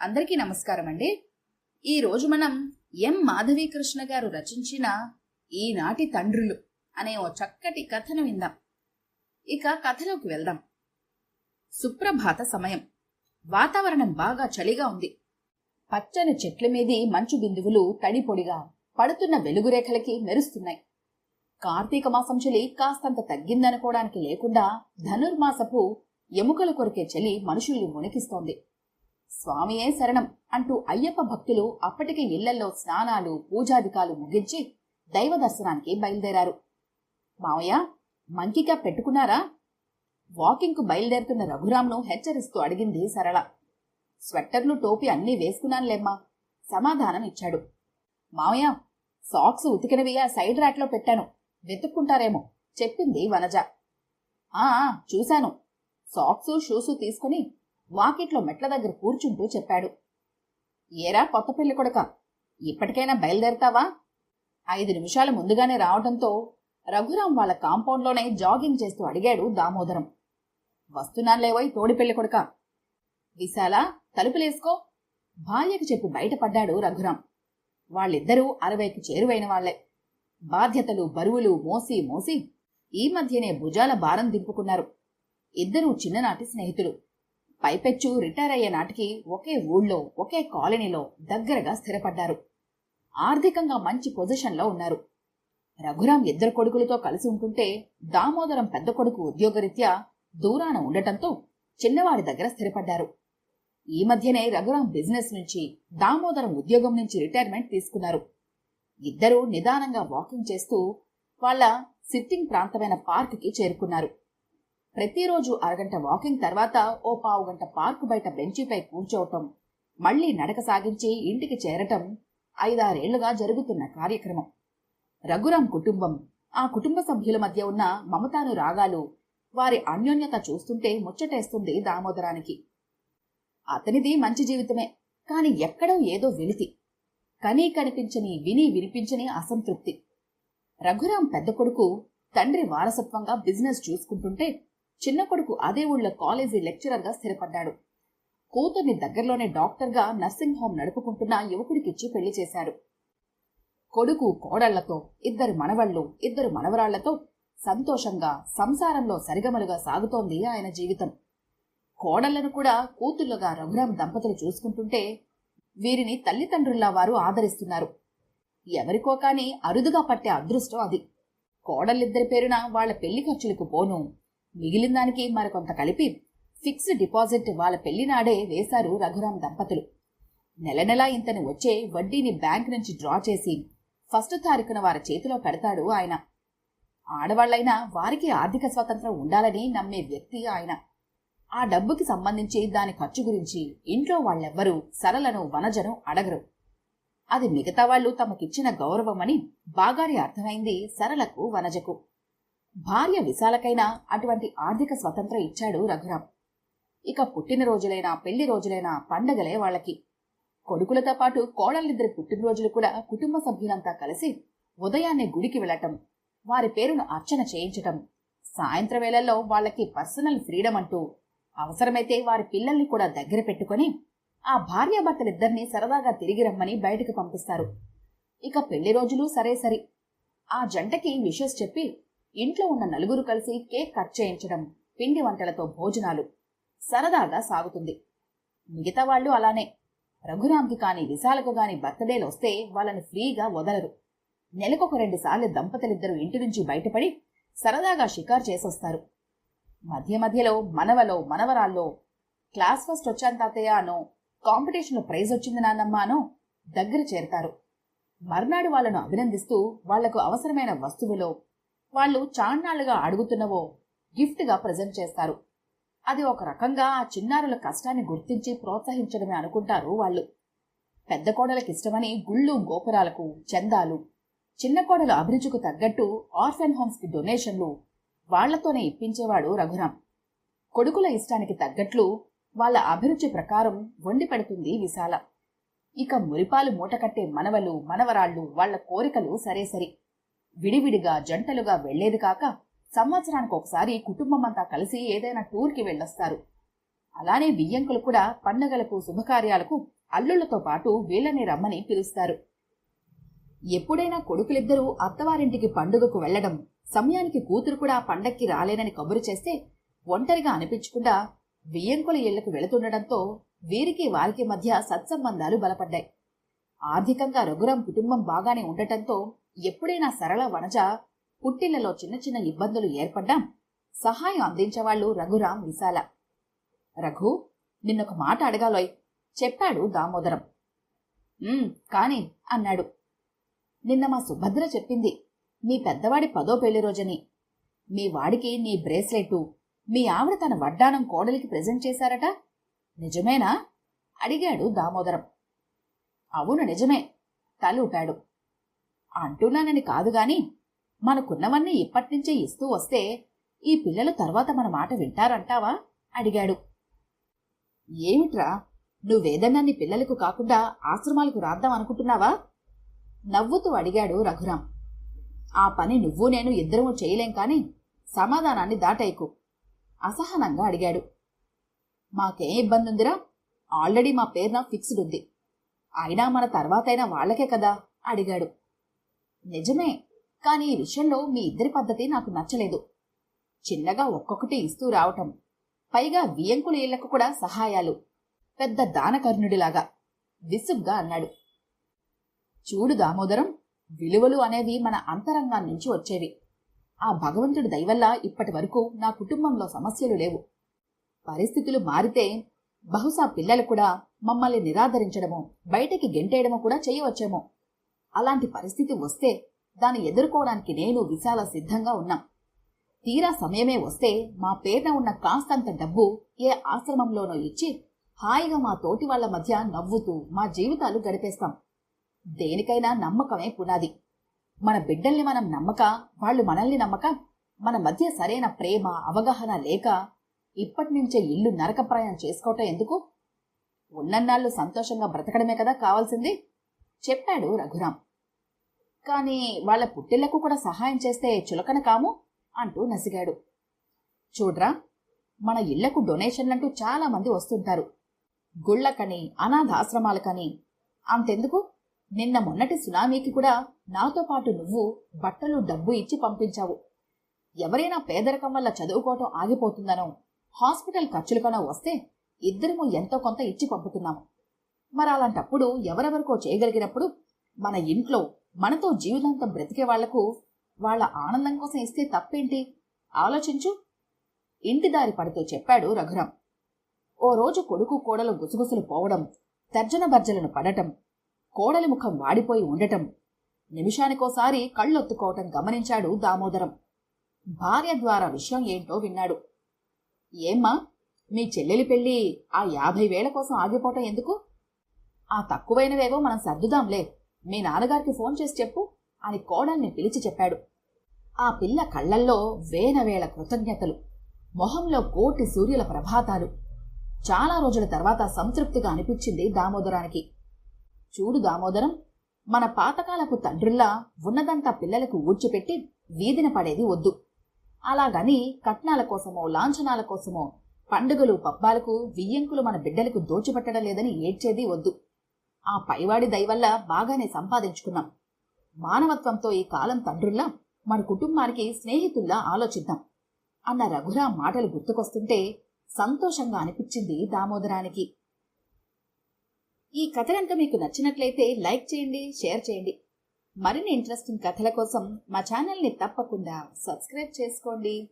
అందరికీ నమస్కారం అండి ఈరోజు మనం ఎం. మాధవీకృష్ణ గారు రచించిన ఈనాటి తండ్రులు అనే ఓ చక్కటి కథను విందాం. ఇక కథలోకి వెళ్దాం. సుప్రభాత సమయం. వాతావరణం బాగా చలిగా ఉంది. పచ్చని చెట్ల మీది మంచు బిందువులు తడిపొడిగా పడుతున్న వెలుగురేఖలకి మెరుస్తున్నాయి. కార్తీక మాసం చలి కాస్తంత తగ్గిందనుకోవడానికి లేకుండా ధనుర్మాసపు ఎముకలు కొరికే చలి మనుషుల్ని వణికిస్తోంది స్వామియే శరణం అంటూ అయ్యప్ప భక్తులు అప్పటికే ఇళ్ళలో స్నానాలు పూజాధికాలు ముగించి దైవ దర్శనానికి బయలుదేరారు. మావయ్య మంకీ పెట్టుకున్నారా? వాకింగ్కు బయలుదేరుతున్న రఘురామ్ను హెచ్చరిస్తూ అడిగింది సరళ. స్వెట్టర్లు టోపీ అన్నీ వేసుకున్నానులేమ్మా సమాధానం ఇచ్చాడు. మావయ్య సాక్స్ ఉతికినవి ఆ సైడ్ ర్యాక్లో పెట్టాను వెతుక్కుంటారేమో చెప్పింది వనజ. ఆ ఆ, చూశాను. సాక్సు షూసు తీసుకుని వాకిట్లో మెట్ల దగ్గర కూర్చుంటూ చెప్పాడు. ఏరా కొత్త పెళ్ళి కొడక ఇప్పటికైనా బయలుదేరతావా? ఐదు నిమిషాలు ముందుగానే రావడంతో రఘురాం వాళ్ళ కాంపౌండ్లోనే జాగింగ్ చేస్తూ అడిగాడు దామోదరం. వస్తున్నానులేవోయ్ తోడి పెళ్ళి కొడక. విశాల తలుపులేసుకో భార్యకు చెప్పి బయటపడ్డాడు రఘురాం. వాళ్ళిద్దరూ అరవైకి చేరువైన వాళ్ళే బాధ్యతలు బరువులు మోసి మోసి ఈ మధ్యనే భుజాల భారం దింపుకున్నారు. ఇద్దరూ చిన్ననాటి స్నేహితులు. పైపెచ్చు రిటైర్ అయ్యే నాటికి ఒకే ఊళ్ళో ఒకే కాలనీలో దగ్గరగా స్థిరపడ్డారు. ఆర్థికంగా మంచి పొజిషన్లో ఉన్నారు. రఘురాం ఇద్దరు కొడుకులతో కలిసి ఉంటుంటే దామోదరం పెద్ద కొడుకు ఉద్యోగరీత్యా దూరాన ఉండటంతో చిన్నవాడి దగ్గర స్థిరపడ్డారు. ఈ మధ్యనే రఘురాం బిజినెస్ నుంచి దామోదరం ఉద్యోగం నుంచి రిటైర్మెంట్ తీసుకున్నారు. ఇద్దరూ నిదానంగా వాకింగ్ చేస్తూ వాళ్ళ సిట్టింగ్ ప్రాంతమైన పార్కుకి చేరుకున్నారు. ప్రతిరోజు అరగంట వాకింగ్ తర్వాత ఓ పావు గంట పార్కు బయట బెంచిపై కూర్చోవటం మళ్ళీ నడక సాగించి ఇంటికి చేరటం ఐదారేళ్ళుగా జరుగుతున్న కార్యక్రమం. రఘురాం కుటుంబం ఆ కుటుంబ సభ్యుల మధ్య ఉన్న మమతాను రాగాలు వారి అన్యోన్యత చూస్తుంటే ముచ్చటేస్తుంది దామోదరానికి. అతనిది మంచి జీవితమే కాని ఎక్కడో ఏదో వెలితి. కనీ కనిపించని విని వినిపించని అసంతృప్తి. రఘురాం పెద్ద కొడుకు తండ్రి వారసత్వంగా బిజినెస్ చూసుకుంటుంటే చిన్న కొడుకు అదే ఊళ్ళో కాలేజీ లెక్చరర్గా స్థిరపడ్డాడు. కూతుర్ని దగ్గరలోనే డాక్టర్గా నర్సింగ్ హోం నడుపుకుంటున్న యువకుడికిచ్చి పెళ్ళి చేశాడు. కొడుకు కోడళ్ళతో ఇద్దరు మనవళ్ళు ఇద్దరు మనవరాళ్ళతో సంతోషంగా సంసారంలో సరిగమలుగా సాగుతోంది ఆయన జీవితం. కోడళ్ళను కూడా కూతుళ్ళుగా రఘురాం దంపతులు చూసుకుంటుంటే వీరిని తల్లిదండ్రుల్లా వారు ఆదరిస్తున్నారు. ఎవరికో కాని అరుదుగా పట్టే అదృష్టం అది. కోడళ్ళిద్దరి పేరున వాళ్ళ పెళ్ళి ఖర్చులకు పోను మిగిలిన దానికి మరికొంత కలిపి ఫిక్స్డ్ డిపాజిట్ వాళ్ళ పెళ్ళినాడే వేశారు రఘురామ్ దంపతులు. నెల నెలా ఇంతని వచ్చే వడ్డీని బ్యాంక్ నుంచి డ్రా చేసి ఫస్ట్ తారీఖున వారి చేతిలో పెడతాడు ఆయన. ఆడవాళ్ళైనా వారికి ఆర్థిక స్వాతంత్రం ఉండాలని నమ్మే వ్యక్తి ఆయన. ఆ డబ్బుకి సంబంధించి దాని ఖర్చు గురించి ఇంట్లో వాళ్ళెవ్వరూ సరళను వనజను అడగరు. అది మిగతా వాళ్ళు తమకిచ్చిన గౌరవమని బాగారి అర్థమైంది సరళకు వనజకు. భార్య విశాలకైనా అటువంటి ఆర్థిక స్వతంత్రం ఇచ్చాడు రఘురాం ఇక పుట్టినరోజులైనా పెళ్ళి రోజులైనా పండగలే వాళ్ళకి. కొడుకులతో పాటు కోడలిద్దరి పుట్టినరోజులు కూడా కుటుంబ సభ్యులంతా కలిసి ఉదయాన్నే గుడికి వెళ్ళటం వారి పేరును అర్చన చేయించటం సాయంత్రం వేళల్లో వాళ్ళకి పర్సనల్ ఫ్రీడమ్ అంటూ అవసరమైతే వారి పిల్లల్ని కూడా దగ్గర పెట్టుకుని ఆ భార్యాభర్తలిద్దరినీ సరదాగా తిరిగి రమ్మని బయటకు పంపిస్తారు. ఇక పెళ్ళి రోజులు సరే సరి. ఆ జంటకి విషెస్ చెప్పి ఇంట్లో ఉన్న నలుగురు కలిసి కేక్ కట్ చేయించడం పిండి వంటలతో భోజనాలు సరదాగా సాగుతుంది. మిగతా వాళ్ళు అలానే. రఘురామ్కి కాని విశాలకు గాని బర్త్డేలు వస్తే వాళ్ళని ఫ్రీగా వదలరు. నెలకొక రెండు సార్లు దంపతులిద్దరూ ఇంటి నుంచి బయటపడి సరదాగా షికారు చేసొస్తారు. మధ్య మధ్యలో మనవలో మనవరాల్లో క్లాస్ ఫస్ట్ వచ్చాను తాతయ్య అనో కాంపిటీషన్లో ప్రైజ్ వచ్చింది నాన్నమ్మ అనో దగ్గర చేరతారు. మర్నాడు వాళ్ళను అభినందిస్తూ వాళ్ళకు అవసరమైన వస్తువులో వాళ్ళు చాన్నాళ్ళుగా అడుగుతున్నవో గిఫ్ట్గా ప్రజెంట్ చేస్తారు. అది ఒక రకంగా ఆ చిన్నారుల కష్టాన్ని గుర్తించి ప్రోత్సహించడమే అనుకుంటారు వాళ్ళు. పెద్ద కోడలకి ఇష్టమని గుళ్ళు గోపురాలకు చందాలు చిన్న కోడల అభిరుచికి తగ్గట్టు ఆర్ఫెన్ హోమ్స్కి డొనేషన్లు వాళ్ళతోనే ఇప్పించేవాడు రఘురాం కొడుకుల ఇష్టానికి తగ్గట్లు వాళ్ళ అభిరుచి ప్రకారం వండి పెడుతుంది విశాల. ఇక మురిపాలు మూటకట్టే మనవలు మనవరాళ్ళు వాళ్ళ కోరికలు సరే సరి విడివిడిగా జంటలుగా వెళ్ళేది కాక సంవత్సరానికి ఒకసారి కుటుంబం అంతా కలిసి ఏదైనా టూర్కి వెళ్ళొస్తారు. అలానే బియ్యంకులు కూడా పండగలకు శుభకార్యాలకు అల్లుళ్ళతో పాటు వీళ్ళని రమ్మని పిలుస్తారు. ఎప్పుడైనా కొడుకులిద్దరూ అత్తవారింటికి పండుగకు వెళ్ళడం సమయానికి కూతురు కూడా పండక్కి రాలేనని కబురు చేస్తే ఒంటరిగా అనిపించకుండా బియ్యంకుల ఇళ్ళకు వెళుతుండటంతో వీరికి వారికి మధ్య సత్సంబంధాలు బలపడ్డాయి. ఆర్థికంగా రఘురాం కుటుంబం బాగానే ఉండటంతో ఎప్పుడైనా సరళ వనజ పుట్టిళ్ళలో చిన్న చిన్న ఇబ్బందులు ఏర్పడ్డా. సహాయం అందించేవాళ్ళు రఘురాం విశాల. రఘు నిన్నొక మాట అడగాలోయ్. చెప్పాడు దామోదరం. కాని అన్నాడు. నిన్న మా సుభద్ర చెప్పింది మీ పెద్దవాడి పదో పెళ్ళి రోజని. మీ వాడికి నీ బ్రేస్లెట్టు మీ ఆవిడ తన వడ్డానం కోడలికి ప్రెజెంట్ చేశారట. నిజమేనా? అడిగాడు దామోదరం. అవును నిజమే తలూపాడు. అంటున్నానని కాదు గాని మనకున్నవన్నీ ఇప్పటినుంచే ఇస్తూ వస్తే ఈ పిల్లలు తర్వాత మన మాట వింటారంటావా? అడిగాడు. ఏమిట్రా? నువ్వేదన్నా నీ పిల్లలకు కాకుండా ఆశ్రమాలకు రాద్దాం అనుకుంటున్నావా? నవ్వుతూ అడిగాడు రఘురాం. ఆ పని నువ్వు నేను ఇద్దరము చేయలేం కాని సమాధానాన్ని దాటైకు. అసహనంగా అడిగాడు. మాకేం ఇబ్బంది ఉందిరా ఆల్రెడీ మా పేరున ఫిక్స్డ్ ఉంది. అయినా మన తర్వాతైనా వాళ్ళకే కదా? అడిగాడు. నిజమే. కానీ ఈ విషయంలో మీ ఇద్దరి పద్ధతి నాకు నచ్చలేదు. చిన్నగా ఒక్కొక్కటి ఇస్తూ రావటం. పైగా వియంకుల ఇళ్ళకు కూడా సహాయాలు. పెద్ద దానకర్ణుడిలాగా. విసుగ్గా అన్నాడు. చూడు దామోదరం విలువలు అనేవి మన అంతరంగం నుంచి వచ్చేవి. ఆ భగవంతుడి దయవల్ల ఇప్పటి వరకు నా కుటుంబంలో సమస్యలు లేవు. పరిస్థితులు మారితే బహుశా పిల్లలు కూడా మమ్మల్ని నిరాదరించడము బయటికి గెంటేయడము కూడా చేయవచ్చేమో. అలాంటి పరిస్థితి వస్తే దాన్ని ఎదుర్కోవడానికి నేను విశాల సిద్ధంగా ఉన్నాం. తీరా సమయమే వస్తే మా పేరున ఉన్న కాస్తంత డబ్బు ఏ ఆశ్రమంలోనో ఇచ్చి హాయిగా మా తోటి వాళ్ళ మధ్య నవ్వుతూ మా జీవితాలు గడిపేస్తాం. దేనికైనా నమ్మకమే పునాది. మన బిడ్డల్ని మనం నమ్మక వాళ్ళు మనల్ని నమ్మక మన మధ్య సరైన ప్రేమ అవగాహన లేక ఇప్పటి నుంచే ఇల్లు నరకప్రాయం చేసుకోవటం ఎందుకు? ఉన్నన్నాళ్ళు సంతోషంగా బ్రతకడమే కదా కావాల్సింది. చెప్పాడు రఘురాం. కాని వాళ్ళ పుట్టిళ్ళకు కూడా సహాయం చేస్తే చులకన కాము అంటూ నసిగాడు. చూడ్రా మన ఇళ్ళకు డొనేషన్లంటూ చాలా మంది వస్తుంటారు. గుళ్ళకని అనాథాశ్రమాలకని అంతెందుకు? నిన్న మొన్నటి సునామీకి కూడా నాతో పాటు నువ్వు బట్టలు డబ్బు ఇచ్చి పంపించావు. ఎవరైనా పేదరికం వల్ల చదువుకోవటం ఆగిపోతుందనో హాస్పిటల్ ఖర్చులకనో వస్తే ఇద్దరము ఎంతో కొంత ఇచ్చి పంపుతున్నాము. మరి అలాంటప్పుడు ఎవరెవరికో చేయగలిగినప్పుడు మన ఇంట్లో మనతో జీవితాంతం బ్రతికే వాళ్ళకు వాళ్ళ ఆనందం కోసం ఇస్తే తప్పేంటి? ఆలోచించు. ఇంటి దారి పడుతూ చెప్పాడు రఘురాం. ఓ రోజు కొడుకు కోడలు గుసగుసలు పోవడం తర్జన భర్జలను పడటం కోడలి ముఖం వాడిపోయి ఉండటం నిమిషానికోసారి కళ్ళొత్తుకోవటం గమనించాడు దామోదరం. భార్య ద్వారా విషయం ఏంటో విన్నాడు. ఏమ్మా మీ చెల్లెలి పెళ్ళి ఆ యాభై వేల కోసం ఆగిపోవటం ఎందుకు? ఆ తక్కువైనవేవో మనం సర్దుదాంలే. మీ నాన్నగారికి ఫోన్ చేసి చెప్పు అని కోడల్ని పిలిచి చెప్పాడు. ఆ పిల్ల కళ్ళల్లో వేనవేల కృతజ్ఞతలు. మొహంలో కోటి సూర్యుల ప్రభాతాలు. చాలా రోజుల తర్వాత సంతృప్తిగా అనిపించింది దామోదరానికి. చూడు దామోదరం మన పాతకాలపు తండ్రుల్లా ఉన్నదంతా పిల్లలకు ఊడ్చిపెట్టి వీధిన పడేది వద్దు. అలాగని కట్నాల కోసమో లాంఛనాల కోసమో పండుగలు పబ్బాలకు వియ్యంకులు మన బిడ్డలకు దోచిపెట్టడం లేదని ఏడ్చేది వద్దు. ఆ పైవాడి దయవల్ల బాగానే సంపాదించుకున్నాం. మానవత్వంతో ఈ కాలం తండ్రుల్లా మన కుటుంబానికి స్నేహితుల్లా ఆలోచిద్దాం అన్న రఘురాం మాటలు గుర్తుకొస్తుంటే సంతోషంగా అనిపించింది దామోదరానికి. ఈ కథ కనుక మీకు నచ్చినట్లయితే లైక్ చేయండి షేర్ చేయండి. మరిన్ని ఇంట్రెస్టింగ్ కథల కోసం మా ఛానల్ని తప్పకుండా సబ్స్క్రైబ్ చేసుకోండి.